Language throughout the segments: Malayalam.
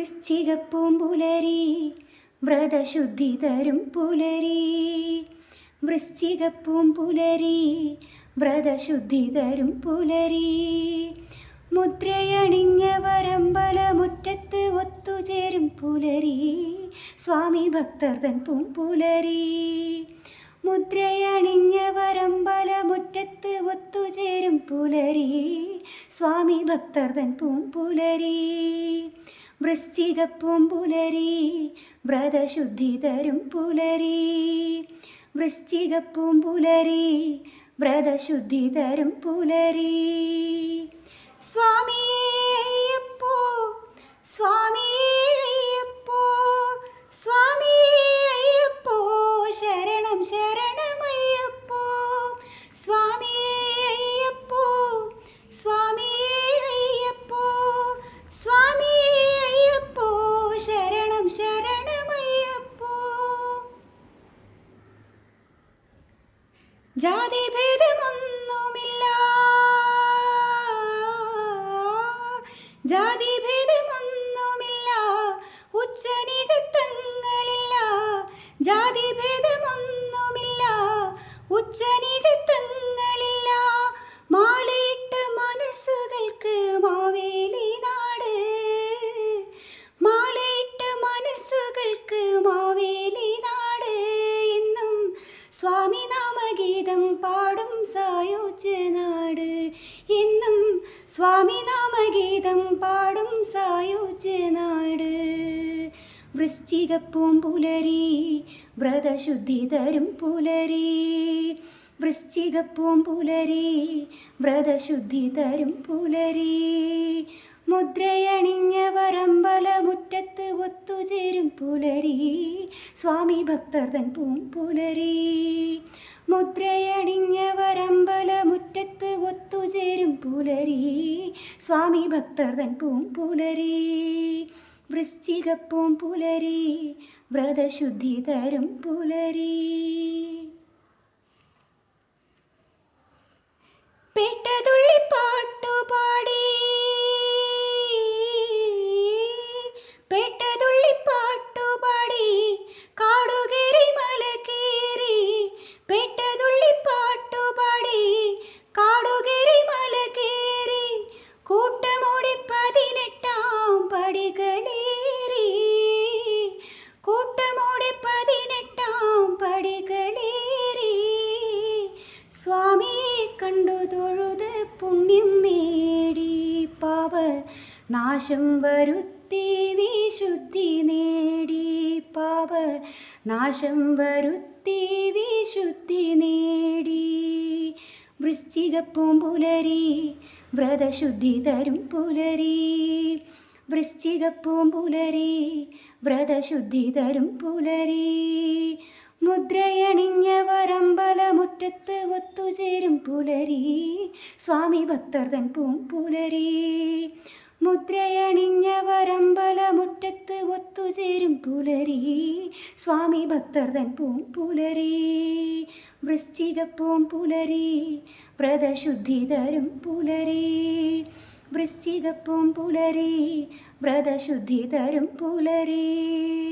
വൃശ്ചികപ്പൂമ്പുലരി വ്രതശുദ്ധി തരും പുലരി. വൃശ്ചികപ്പൂമ്പുലരി വ്രതശുദ്ധി തരും പുലരി. മുദ്രയണിഞ്ഞ വരമ്പലമുറ്റത്ത് ഒത്തുചേരും പുലരി. സ്വാമി ഭക്തർ തൻ പൂമ്പുലരി. മുദ്രയണിഞ്ഞ വരമ്പലമുറ്റത്ത് ഒത്തുചേരും പുലരി. സ്വാമി ഭക്തർ തൻ പൂമ്പുലരി. വൃശ്ചിക പുലരി വ്രതശുദ്ധി തരും പുലരി. വൃശ്ചിക പുലരി വ്രതശുദ്ധി തരും പുലരി. സ്വാമിയപ്പോ സ്വാമിയപ്പോ ജാതിഭേദമൊന്നുമില്ല. ജാതിഭേദമൊന്നുമില്ല. ഉച്ചനിജത്വങ്ങളില്ല ജാതിഭേദമൊന്നുമില്ല. ഉച്ചനിജത്വങ്ങളില്ല മാലയിട്ട മനസ്സുകൾക്ക് മാവേലി നാട്. മാലയിട്ട മനസ്സുകൾക്ക് മാവേലി നാട്. എന്നും സ്വാമി നാമഗീതം പാടും സായോജ്യനാട് ഇന്നും സ്വാമി നാമഗീതം പാടും സായോജ്യനാട് വൃശ്ചിക പുലരി വ്രതശുദ്ധി തരും പുലരി. വൃശ്ചിക പുലരി വ്രതശുദ്ധി തരും പുലരി. മുദ്രയണിഞ്ഞ വരമ്പല മുറ്റത്ത് ഒത്തുചേരും പുലരി. സ്വാമി ഭക്തർ തൻ പൂമ്പുലരി മുദ്രയണിഞ്ഞ വരമ്പലമുറ്റത്ത് ഒത്തുചേരും പുലരി. സ്വാമി ഭക്തർ തൻ പൂമ്പുലരി വൃശ്ചിക പൂമ്പുലരി വ്രതശുദ്ധി തരും പുലരി. പേട്ടതുള്ളി സ്വാമിയെ കണ്ടു തൊഴുത് പുണ്യം നേടി പാപ നാശം വരുത്തി വിശുദ്ധി നേടി പാപ നാശം വരുത്തി വിശുദ്ധി നേടി. വൃശ്ചിക പൂമ്പുലരി വ്രതശുദ്ധി തരും പുലരി. വൃശ്ചിക പൂമ്പുലരി വ്രതശുദ്ധി തരും പുലരി. മുദ്രയണിഞ്ഞ വരമ്പലമുറ്റത്ത് ഒത്തുചേരും പുലരി. സ്വാമി ഭക്തർ തൻ പുലരി. മുദ്രയണിഞ്ഞ വരമ്പലമുറ്റത്ത് ഒത്തുചേരും പുലരി. സ്വാമി ഭക്തർ തൻ പുലരി. വൃശ്ചിക പുലരി. വ്രതശുദ്ധി തരും പുലരി. വൃശ്ചിക പുലരി. വ്രതശുദ്ധി തരും പുലരി.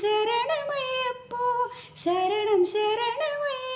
ശരണമയ്യപ്പോ ശരണം ശരണമയ ശരണമയ്യ